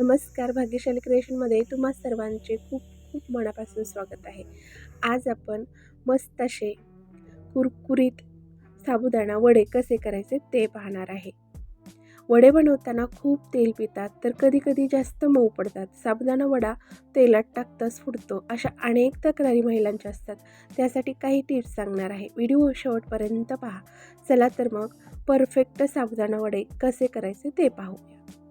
नमस्कार भाग्यशाली क्रिएशनमध्ये तुम्हा सर्वांचे खूप खूप मनापासून स्वागत आहे. आज आपण मस्त असे कुरकुरीत साबुदाणा वडे कसे करायचे ते पाहणार आहे. वडे बनवताना खूप तेल पितात तर कधीकधी जास्त मऊ पडतात. साबुदाणा वडा तेलात टाकताच फुटतो अशा अनेक तक्रारी महिलांच्या असतात. त्यासाठी काही टिप्स सांगणार आहे. व्हिडिओ शेवटपर्यंत पहा. चला तर मग परफेक्ट साबुदाणा वडे कसे करायचे ते पाहूया.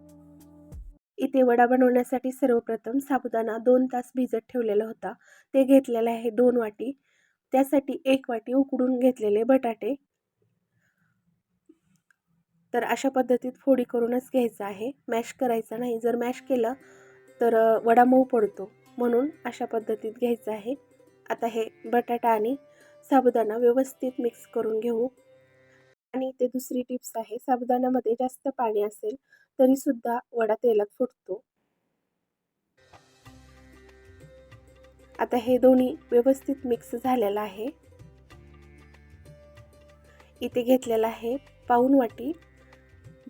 इथे वडा बनवण्यासाठी सर्वप्रथम साबुदाणा दोन तास भिजत ठेवलेला होता. ते घेतलेलं आहे दोन वाटी. त्यासाठी एक वाटी उकडून घेतलेले बटाटे. तर अशा पद्धतीत फोडी करूनच घ्यायचं आहे. मॅश करायचा नाही. जर मॅश केलं तर वडा मऊ पडतो. म्हणून अशा पद्धतीत घ्यायचं आहे. आता हे बटाटा आणि साबुदाणा व्यवस्थित मिक्स करून घेऊ. आणि इथे दुसरी टिप्स आहे साबुदाण्यामध्ये जास्त पाणी असेल तरीसुद्धा वडा तेलात फुटतो आता हे दोन्ही व्यवस्थित मिक्स झालेलं आहे. इथे घेतलेलं आहे पाऊन वाटी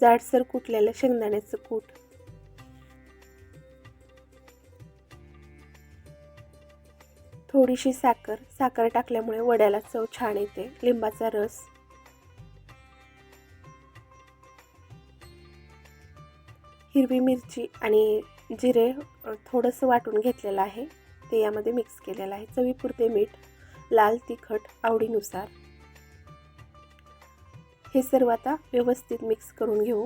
जाडसर कुटलेलं शेंगदाण्याचं कूट. थोडीशी साखर साखर टाकल्यामुळे वड्याला चव छान येते लिंबाचा रस. हिरवी मिरची आणि जिरे थोडंसं वाटून घेतलेलं आहे. ते यामध्ये मिक्स केलेलं आहे. चवीपुरते मीठ लाल तिखट आवडीनुसार. हे सर्व आता व्यवस्थित मिक्स करून घेऊ.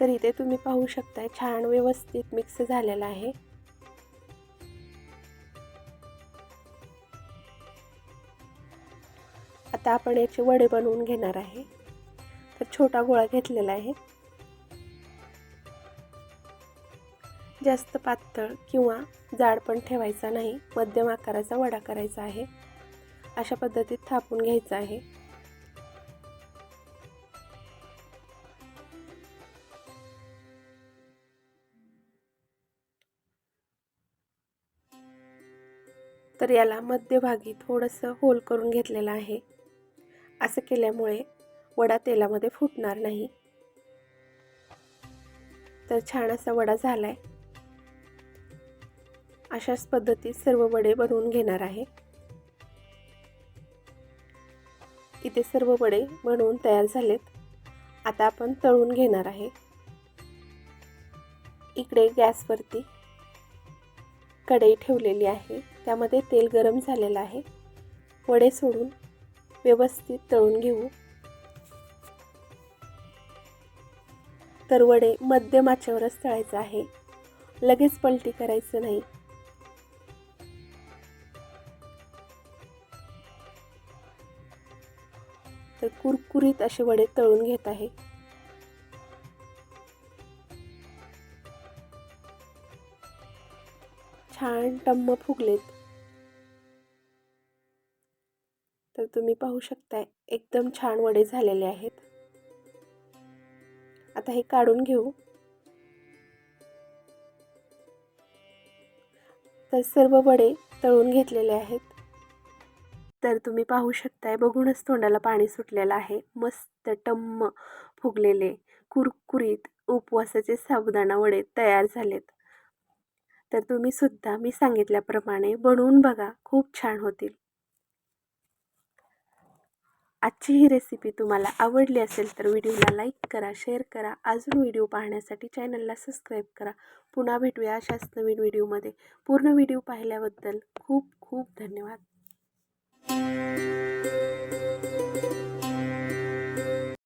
तर इथे तुम्ही पाहू शकताय छान व्यवस्थित मिक्स झालेला आहे. आता आपण याचे वडे बनवून घेणार आहे. तर छोटा गोळा घेतलेला आहे. जास्त पातळ किंवा जाड पण ठेवायचा नाही. मध्यम आकाराचा वडा करायचा आहे. अशा पद्धतीत थापून घ्यायचा आहे. तर याला मध्यभागी थोडंसं होल करून घेतलेलं आहे. असं केल्यामुळे वडा तेलामध्ये फुटणार नाही. तर छान असा वडा झाला आहे अशाच पद्धतीत सर्व वडे बनवून घेणार आहे. इथे सर्व वडे बनवून तयार झालेत. आता आपण तळून घेणार आहे. इकडे गॅसवरती कढई ठेवलेली आहे. त्यामध्ये तेल गरम झालेलं आहे. वडे सोडून व्यवस्थित तळून घेऊ. तर वडे मध्यम आचेवरच तळायचं आहे. लगेच पलटी करायचं नाही. तर कुरकुरीत असे वडे तळून घेत आहे. छान टम्म फुगलेत. तर तुम्ही पाहू शकताय एकदम छान वडे झालेले आहेत. आता हे काढून घेऊ. तर सर्व वडे तळून घेतलेले आहेत. तर तुम्ही पाहू शकताय बघूनच तोंडाला पाणी सुटलेलं आहे. मस्त टम्म फुगलेले कुरकुरीत उपवासाचे साबुदाणा वडे तयार झालेत. तर तुम्ही सुद्धा मी सांगितल्याप्रमाणे बनवून बघा खूप छान होतील. आजची ही रेसिपी तुम्हाला आवडली असेल तर व्हिडिओला लाईक करा शेअर करा. अजून व्हिडिओ पाहण्यासाठी चॅनलला सबस्क्राईब करा. पुन्हा भेटूया अशाच नवीन व्हिडिओमध्ये पूर्ण व्हिडिओ पाहिल्याबद्दल खूप खूप धन्यवाद.